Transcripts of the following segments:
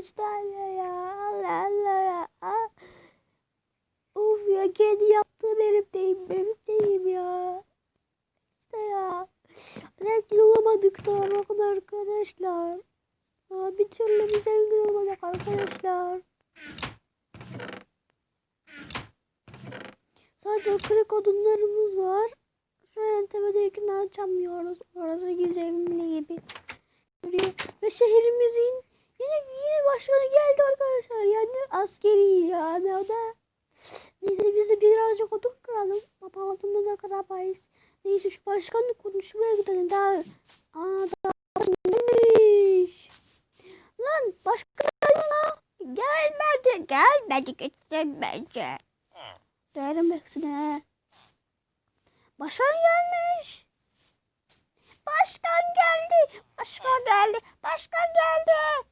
üç tane ya. Allah Allah ya. Ah. Of ya kendi yaptığım elimdeyim. Elimdeyim ya. İşte ya. Zengin olamadık da bakın arkadaşlar. Aa, bir türlü bir zengin olamadık arkadaşlar. Sadece kırık odunlarımız var. Şuradan tepedekini açamıyoruz. Orası gizemli gibi. Ve şehrimizin yine yine başkanı geldi arkadaşlar. Yani askeri yani o da. Neyse biz de birazcık odun kıralım. Baba odunu da kıramayız. Neyse şu başkanla konuşmaya gidelim. Daha Aa daha gelmiş. Lan başkan lan. Gelmedi. Gelmedi bence. Derim hepsine. Başkan gelmiş. Başkan geldi. Başkan geldi. Başkan geldi.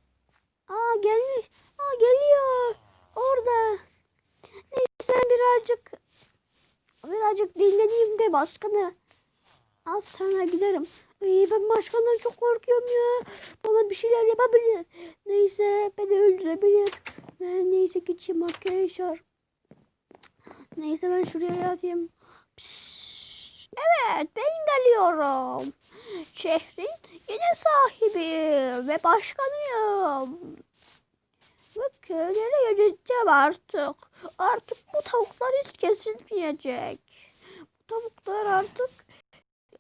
Aa gelmiş. Aa geliyor. Orada. Neyse birazcık birazcık dinleneyim de başkanı. Az sonra giderim. Ay, ben başkandan çok korkuyorum ya. Bana bir şeyler yapabilir. Neyse beni öldürebilir. Ben neyse geçeyim arkadaşlar. Neyse ben şuraya yatayım. Pişt. Evet ben geliyorum. Şehrin yeni sahibi ve başkanıyım. Ve köyleri yöneteceğim artık. Artık bu tavuklar hiç kesilmeyecek. Bu tavuklar artık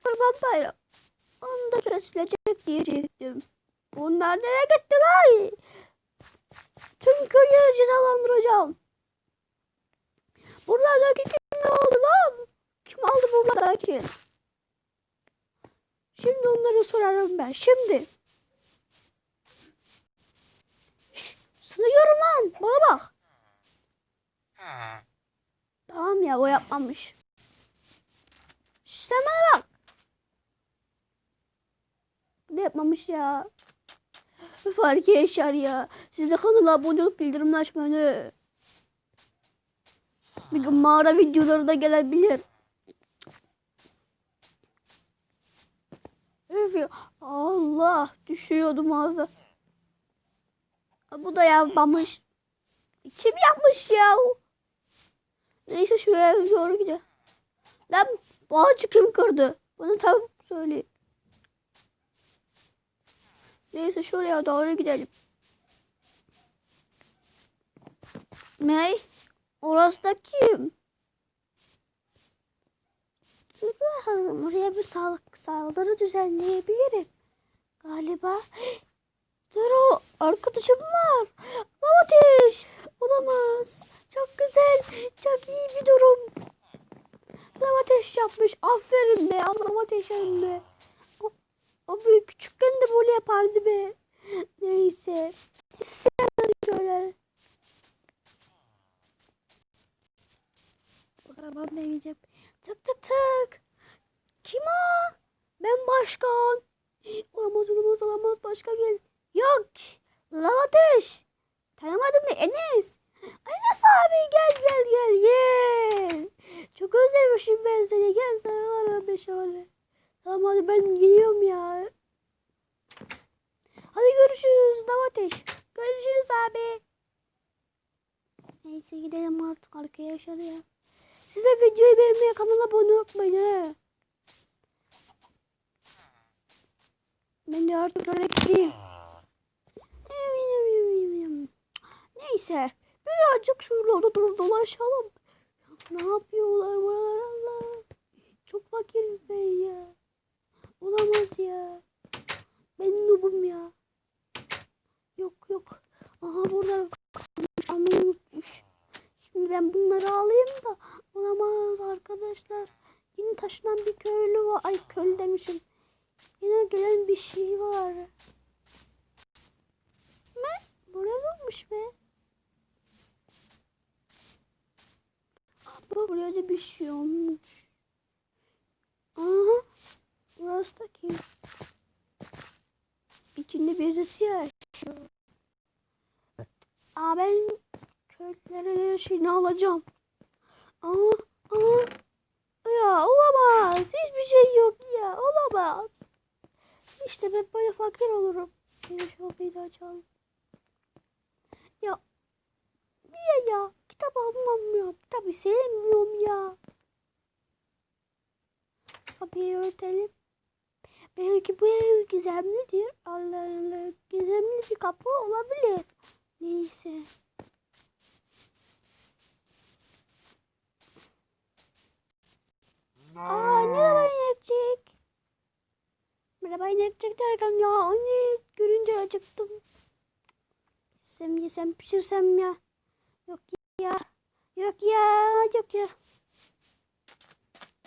kurban bayram. Onda kesilecek diyecektim. Bunlar nereye gitti lan? Tüm köyleri cezalandıracağım. Buradaki kim ne oldu lan? Kim aldı buradaki? Şimdi onları sorarım ben. Şimdi. Sınıyorum lan. Bana bak. Tamam ya o yapmamış. Sen bana bak. Ne yapmamış ya? Üf arkadaşlar ya. Siz de kanala abone olup bildirimleri açmayı. Bir gün mağara videoları da gelebilir. Üf ya. Allah düşüyordum ağzı. Bu da yapmamış. Kim yapmış ya? Neyse şuraya doğru gidelim. Lan bu ağacı kim kırdı? Bana tam söyle. Neyse şuraya doğru gidelim. Ne? Orası da kim? Oraya bir sağlık saldırı düzenleyebilirim. Galiba. Dur o arkadaşım var. Ateş. Olamaz. Çok güzel. Çok iyi bir durum. Lav ateş yapmış. Aferin be. Lav ateş be. O, o büyük küçükken de böyle yapardı be. Neyse. Sen şöyle. Arabam deneyeceğim. Tık tık tık. Kim o? Ben başkan. Olamaz olamaz olamaz başkan gel. Yok. Lav ateş. Tanımadım da Enes. Enes abi gel gel gel gel. Çok özlemişim ben seni. Gel sarılalım be şöyle. Tamam hadi ben gidiyorum ya. Hadi görüşürüz Lav ateş. Görüşürüz abi. Neyse gidelim artık arkadaşlar ya. Size videoyu beğenmeyi, kanala abone olmayı. Ben de artık gideyim. Neyse. Birazcık şuralarda durup dolaşalım. Ne yapıyorlar buralar Allah. Çok fakirim ben ya. Olamaz ya. Ben noobum ya. Yok yok. Aha burada unutmuş. Şimdi ben bunları alayım da olamaz arkadaşlar. Yine taşınan bir köylü var. Ay köylü demişim. Yine gelen bir şey var. Ne? Buraya olmuş be? Abla buraya da bir şey olmuş. Aha. Burası da kim? İçinde birisi yaşıyor. Aa ben köylülerin her şeyini alacağım. Aa, aa. Ya olamaz. Hiçbir şey yok ya. Olamaz. İşte ben böyle fakir olurum. Bir şobayı da açalım. Ya niye ya? Kitap ya. Kitabı sevmiyorum ya. Kapıyı örtelim. Belki bu ev gizemlidir. Allah Allah. Gizemli bir kapı olabilir. Neyse. Aa merhaba inekçik. Merhaba inekçik derken ya anne görünce acıktım. Yesem yesem pişirsem ya. Yok ya. Yok ya. Yok ya.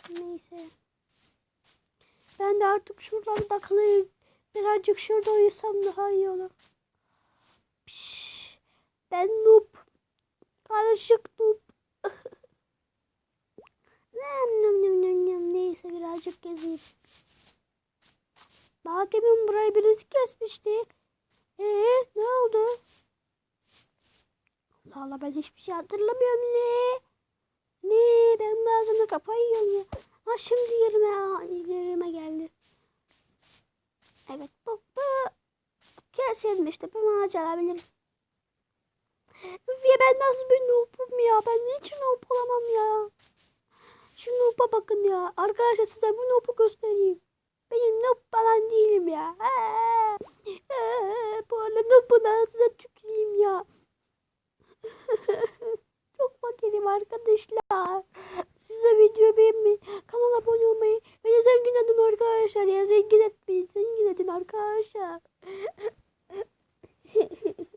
Neyse. Ben de artık şuradan takılayım. Birazcık şurada uyusam daha iyi olur. Piş. Ben noob. Karışık noob. Neyse birazcık gezeyim. Hakemin burayı birisi kesmişti. Ee ne oldu? Allah ben hiçbir şey hatırlamıyorum ne? Ne ben bazen kafayı yiyorum ya. Ha şimdi yerime, yerime geldi. Evet bu, bu kesilmişti. Ben ağaç alabilirim. Üf ya ben nasıl bir noobum ya? Ben niçin noob olamam ya? Şu noob'a bakın ya. Arkadaşlar size bu noob'u göstereyim. Benim noob falan değilim ya. Ee, bu arada noob'u ben size tükleyeyim ya. Çok fakirim arkadaşlar. Size video beğenmeyi, kanala abone olmayı, beni zengin edin arkadaşlar ya. Zengin etmeyin, zengin edin arkadaşlar.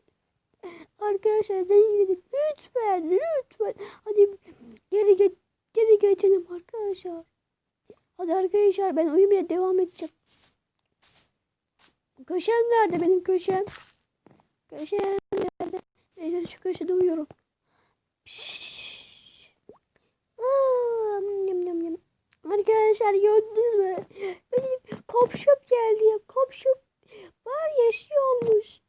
arkadaşlar zengin edin. Lütfen, lütfen. Hadi geri geç, geri geçelim arkadaşlar. Hadi arkadaşlar ben uyumaya devam edeceğim. Köşem nerede benim köşem? Köşem nerede? Neyse şu köşede uyuyorum. Arkadaşlar gördünüz mü? Benim komşum geldi ya. Komşum var ya şey olmuş.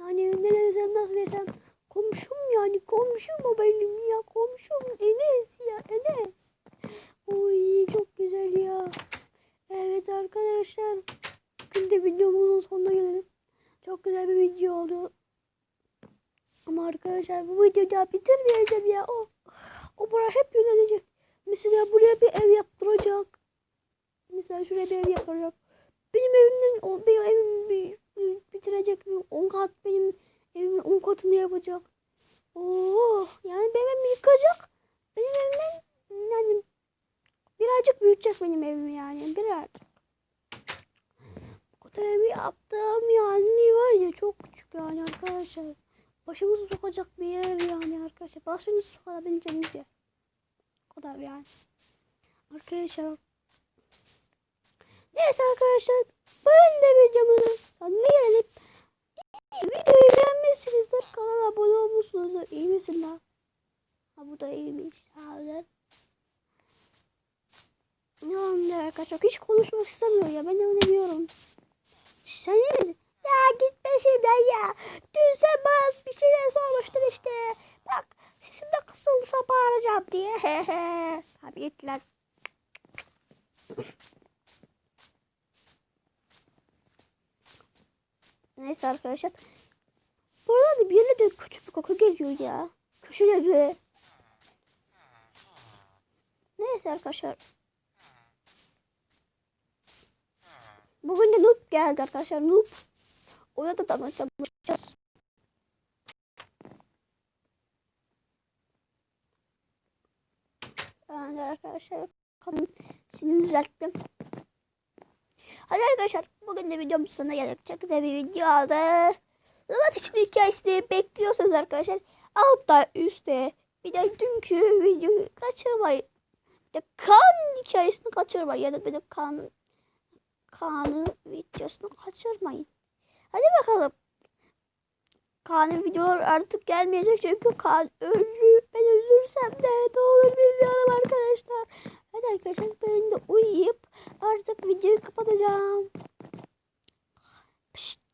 Yani ne desem nasıl desem. Komşum yani komşum o benim ya. Komşum Enes ya Enes. Oy çok güzel ya. Evet arkadaşlar. Bugün de videomuzun sonuna gelelim. Çok güzel bir video oldu. Ama arkadaşlar bu videoyu daha bitirmeyeceğim ya. O, o bana hep yönelecek. Mesela buraya bir ev yaptıracak. Mesela şuraya bir ev yapacak. Benim evimden o benim bir bitirecek. 10 kat benim evimin 10 katını yapacak. Oo, yani benim evimi yıkacak. Benim evimden yani birazcık büyütecek benim evimi yani birazcık. Bu kadar evi yaptım yani var ya çok küçük yani arkadaşlar. Başımızı sokacak bir yer yani arkadaşlar. Başımızı sokabileceğimiz yer. O kadar yani. Arkadaşlar. Neyse arkadaşlar. Ben de videomuzun sonuna gelelim. Videoyu beğenmişsinizdir. Kanala abone olmuşsunuzdur. İyi misin lan? Ha bu da iyiymiş. Sağ Ne oldu arkadaşlar? Hiç konuşmak istemiyor ya. Ben onu biliyorum. Sen iyi misin? Ya git peşimden ya. Dün sen bana bir şeyler sormuştun işte. Bak sesim de kısılsa bağıracağım diye. Tabii git lan. Neyse arkadaşlar. Burada bir yerine de kötü bir koku geliyor ya. Köşeleri. Neyse arkadaşlar. Bugün de Noob geldi arkadaşlar. Noob. Ona da tanışacağız. Yani arkadaşlar kanın şimdi düzelttim. Hadi arkadaşlar bugün de videomuz sonuna geldik. Çok güzel bir video aldı. Zaten şimdi hikayesini bekliyorsanız arkadaşlar altta üstte bir de dünkü videoyu kaçırmayın. Bir de kan hikayesini kaçırmayın. Ya da bir de kan Kaan'ı videosunu kaçırmayın. Hadi bakalım. Kaan'ın videoları artık gelmeyecek çünkü Kaan öldü. Ben ölürsem de ne olur bilmiyorum arkadaşlar. Hadi arkadaşlar ben de uyuyup artık videoyu kapatacağım. Pişt.